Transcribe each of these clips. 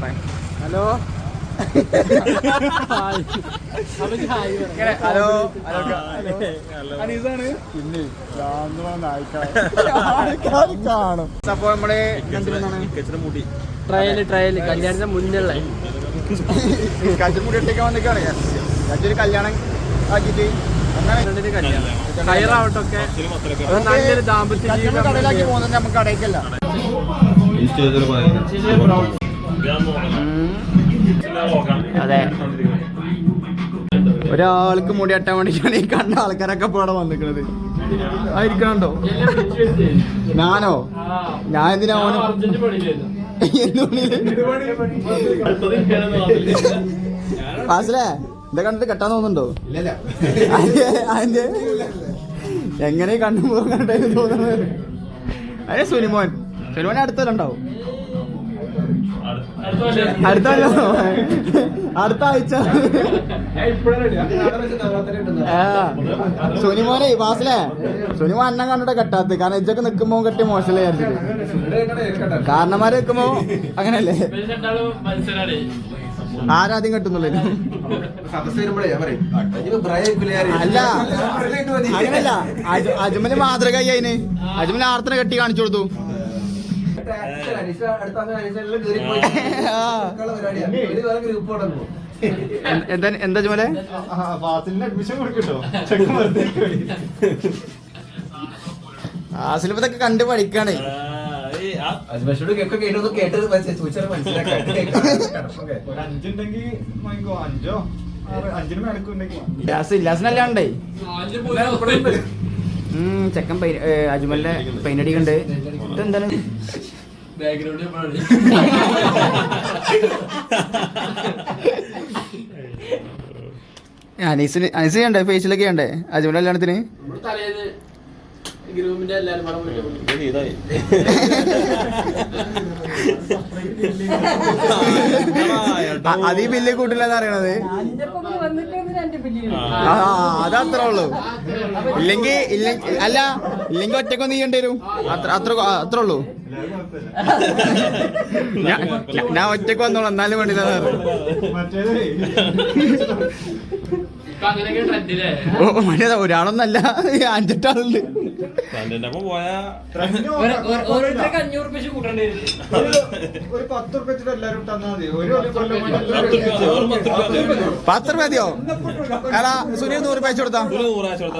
Hello? Hello hello കാണും. അപ്പൊ നമ്മൾ ട്രയൽ ട്രയൽ. കല്യാണത്തിന് മുന്നുള്ള ഇട്ടേക്ക് വന്നിക്കാണ് കച്ചൊരു കല്യാണം നല്ലൊരു ദാമ്പത്യ ജീവിതം നമുക്ക് കടയിക്കല്ല അതെ. ഒരാൾക്ക് മുടി അട്ടാൻ വേണ്ടിട്ടാണ് ഈ കണ്ട ആൾക്കാരൊക്കെ ഇവിടെ വന്നിക്കണത്. ആയിരിക്കണോ ഞാനോ? ഞാൻ എന്തിനാ ഫാസിലേ ഇത് കണ്ടിട്ട് കെട്ടാൻ തോന്നുന്നുണ്ടോ? അതിന്റെ- എങ്ങനെ കണ്ടു കണ്ടു തോന്നുന്നത്? അതെ സുനിമോൻ. സുനിമോൻ അടുത്തല്ലുണ്ടാവും അടുത്ത. അടുത്ത ആഴ്ച. സുനിമോനെ വാസലേ. സുനിമോ അന്നം കണ്ടിട്ട് കെട്ടാത്ത കാരണം ഇജ്ജൊക്കെ നിക്കുമ്പോ കെട്ടി മോശമല്ലേ വിചാരിച്ചിട്ട്. കാരണന്മാര് നിക്കുമ്പോ അങ്ങനല്ലേ ആരാദ്യം കെട്ടുന്നുള്ളൂ അല്ല. അങ്ങനല്ല. അജ്മൽ മാതൃക അജ്മൽ അജ്മൽ ആർത്തനെ കെട്ടി കാണിച്ചു കൊടുത്തു. എന്താ എന്താ അജ്മലെ അഡ്മിഷൻ കൊടുക്കട്ടോ. ആസിലിപ്പതൊക്കെ കണ്ട് പഠിക്കാണ്. ഇല്ലാസിനല്ലാണ്ടേ ചെക്കൻ അജ്മലിന്റെ പെയിന്റ് അടിക്കണ്ട് ഇതെന്താണ്? അനീസിന് അനീസ് ചെയ്യണ്ടേ ഫേസിലൊക്കെ ചെയ്യണ്ടേ അജുവിന്റെ കല്യാണത്തിന്? അതീ ഗ്രൂപ്പിന്റെ എല്ലാരും ബില്ല് കൂട്ടില്ലെന്ന് അറിയണത്? ആ അത് അത്രേ ഉള്ളൂ. ഇല്ലെങ്കിൽ ഇല്ല അല്ല ഇല്ലെങ്കിൽ ഒറ്റക്കൊന്നും ചെയ്യേണ്ടി വരും. അത്ര അത്ര അത്ര ഉള്ളൂ. ഞാൻ ഒറ്റയ്ക്ക് വന്നോളാം എന്നാലും വേണ്ടില്ല മറ്റേത് ഒരാളൊന്നല്ല അങ്ങനെയൊക്കെ ഒരാളൊന്നല്ല അഞ്ചെട്ടാളുണ്ട് പോയാ ഓരോരുത്തർക്ക് അഞ്ഞൂറ് രൂപ കൂട്ടേണ്ടി വരും. ഒരു- പത്ത് റുപ്യ എല്ലാവരും തന്നാ മതി. ഒരു പത്ത് രൂപ മതിയോ? അല്ല സുനിൽ നൂറ് പൈസ കൊടുത്താ.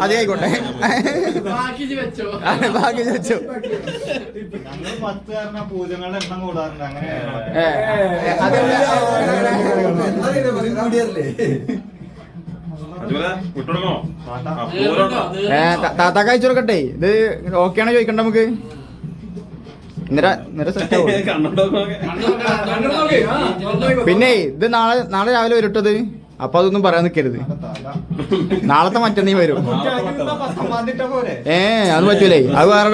അതെ ആയിക്കോട്ടെ. ബാക്കി വെച്ചു. പത്ത് കാരണം പൂജകളുടെ എണ്ണം കൂടാറുണ്ട്. അങ്ങനെ താത്താക്ക് അയച്ചു കൊടുക്കട്ടെ. ഇത് ഓക്കെ ആണോ ചോദിക്കണ്ട നമുക്ക്. പിന്നെ ഇത് നാളെ നാളെ രാവിലെ വരട്ടത് അപ്പൊ അതൊന്നും പറയാൻ നിൽക്കരുത് നാളത്തെ മറ്റന്നീ വരും. ഏ അത് പറ്റൂലേ. അത് വേറെ.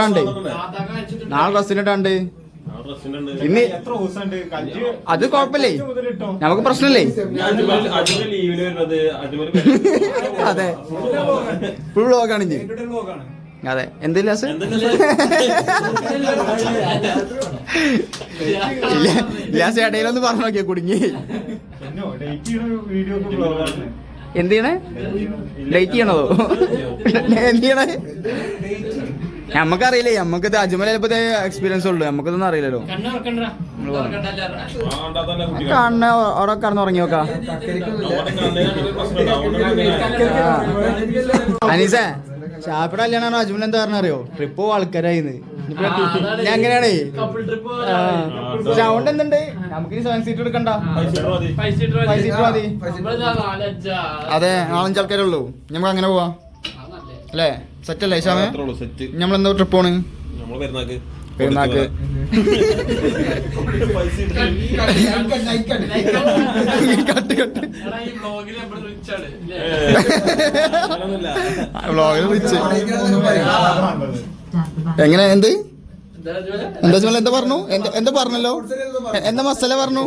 നാളെ ഡ്രസ്സിനിട്ടാണ്ട് ഇന്ന് കഞ്ചി അത് കുഴപ്പമില്ലേ? നമുക്ക് പ്രശ്നമില്ലേ? അതെ. ഫുൾ വ്ളോഗാണ് ഇനി. അതെ. എന്തില്ല സർ ഇല്ല ഇല്ലാസ് ഇടയിലൊന്ന് പറഞ്ഞു നോക്കിയാ കുടുങ്ങി. എന്നോ ഡേറ്റ് വീഡിയോ ഒക്കെ ബ്ലോഗാണ് എന്ത് ചെയ്യണേ? ഡേറ്റ് ചെയ്യണതോ? എന്ത് ചെയ്യണേ നമ്മക്കറിയില്ലേ നമുക്ക് ചിലപ്പോ എക്സ്പീരിയൻസ് ഉള്ളു. നമുക്കിതൊന്നും അറിയില്ലല്ലോ. കണ്ണ് ഓരോ കടന്ന് ഉറങ്ങി നോക്കാ. അനീസ ഷാപ്പിടെ കല്യാണാണോ അജ്മൽ എന്താ പറഞ്ഞ അറിയോ? ട്രിപ്പ് ആൾക്കാരായിന്ന്. എങ്ങനെയാണേ? സൗണ്ട് എന്തുണ്ട്? നമുക്ക് സെവൻ സീറ്റ് എടുക്കണ്ട. ഫൈവ് സീറ്റ് മതി. അതെ നാലഞ്ച് ഉള്ളൂ. നമുക്ക് അങ്ങനെ പോവാ. അല്ലേ? സെറ്റ് അല്ലേ ഇഷാമേ ഉള്ളൂ സെറ്റ് നമ്മൾ എന്താ ട്രിപ്പ് പോണ് പെരുന്നാക്ക്. Cut cut? വ്ളോഗിൽ വിളിച്ച്. എങ്ങനെ എന്ത്? എന്താ ജോലെ? എന്താ ചോദിച്ചാൽ എന്താ പറഞ്ഞു എന്താ പറഞ്ഞല്ലോ? എന്താ മസാല പറഞ്ഞു?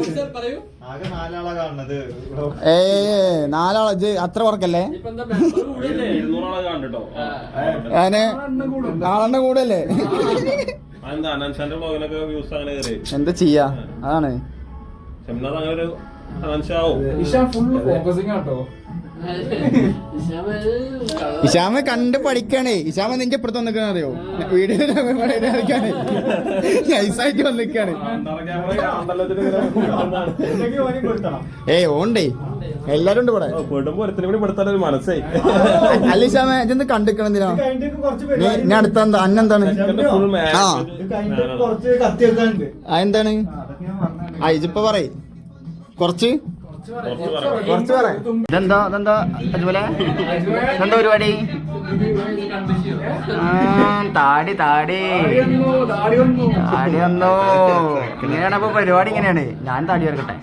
ഏ നാലാൾ. ഇത് അത്ര വർക്കല്ലേ? ഞാൻ ആളെണ്ണ കൂടല്ലേ? എന്താ ചെയ്യാ? അതാണ്. ഇഷാമ കണ്ട് പഠിക്കണേ. ഇഷാമ നിന്റെ ഇപ്പുറത്ത് വന്നിക്കണ അറിയോ വീഡിയോ നൈസായിട്ട് വന്നിക്കാണ് ഏയ് ഓണ്ടേ. എല്ലാരും ഉണ്ട് ഇവിടെ. മനസ്സായി അല്ല ഇഷാമ ഇതൊന്ന് കണ്ടിക്കണെന്തിനാ ഞാൻ അടുത്ത അന്നെന്താണ് ഫുൾ ആ. എന്താണ്? ആ, അതൊക്കെ ഞാൻ പറഞ്ഞതാണ്. ആ ഇജിപ്പ പറയ്. കുറച്ച്? ഇതെന്താ ഇതെന്താ അതുപോലെ എന്താ പരിപാടി? താടി താടി. താടി വന്നോ. ഇങ്ങനെയാണ് അപ്പൊ പരിപാടി ഇങ്ങനെയാണ്. ഞാൻ താടി വരക്കട്ടെ.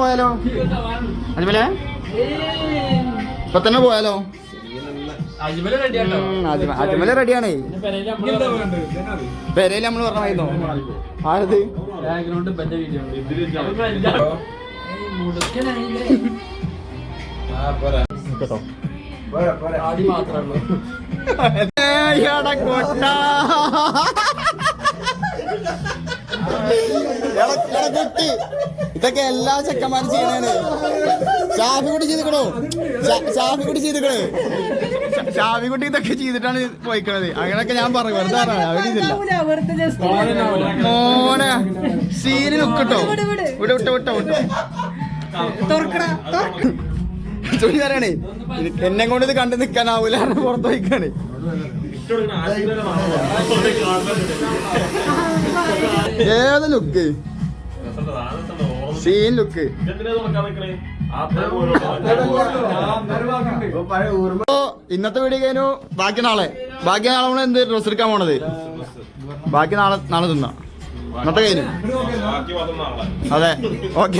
പോയാലോ? അതുപോലെ ഇപ്പൊ പോയാലോ? അതുപോലെ റെഡിയാണ് പെരയിൽ നമ്മൾ പറഞ്ഞോ ആരത്? കൊട്ടാ. കുട്ടി. ഇതൊക്കെ എല്ലാ ചെക്കന്മാരും ചെയ്യണാണ്. ഷാഫി കൂടി ചെയ്തിക്കണോ? ഷാഫി കൂടി ചെയ്തിക്കണേ. ഷാഫി കുട്ടി ഇതൊക്കെ ചെയ്തിട്ടാണ് പോയിക്കണത്. അങ്ങനെയൊക്കെ ഞാൻ പറഞ്ഞു വെറുതെ മോനെ സീന് ലുക്കിട്ടോ ഇവിടെ വിട്ട വിട്ട വിട്ടോ. ചൊല്ലി പറയണേ. എന്നെ കൊണ്ട് ഇത് കണ്ടു നിൽക്കാനാവൂല പുറത്ത് പോയിക്കാണ്. ഏത് ലുക്ക് സീൻ ലുക്ക് ഇന്നത്തെ വീഡിയോ കഴിഞ്ഞു. ബാക്കി നാളെ. ബാക്കി നാളെ നമ്മൾ എന്ത് ഡ്രസ് എടുക്കാൻ പോണത്? ബാക്കി നാളെ നാളെ തിന്നാ. ഇന്നത്തെ കഴിഞ്ഞു. അതെ. ഓക്കെ.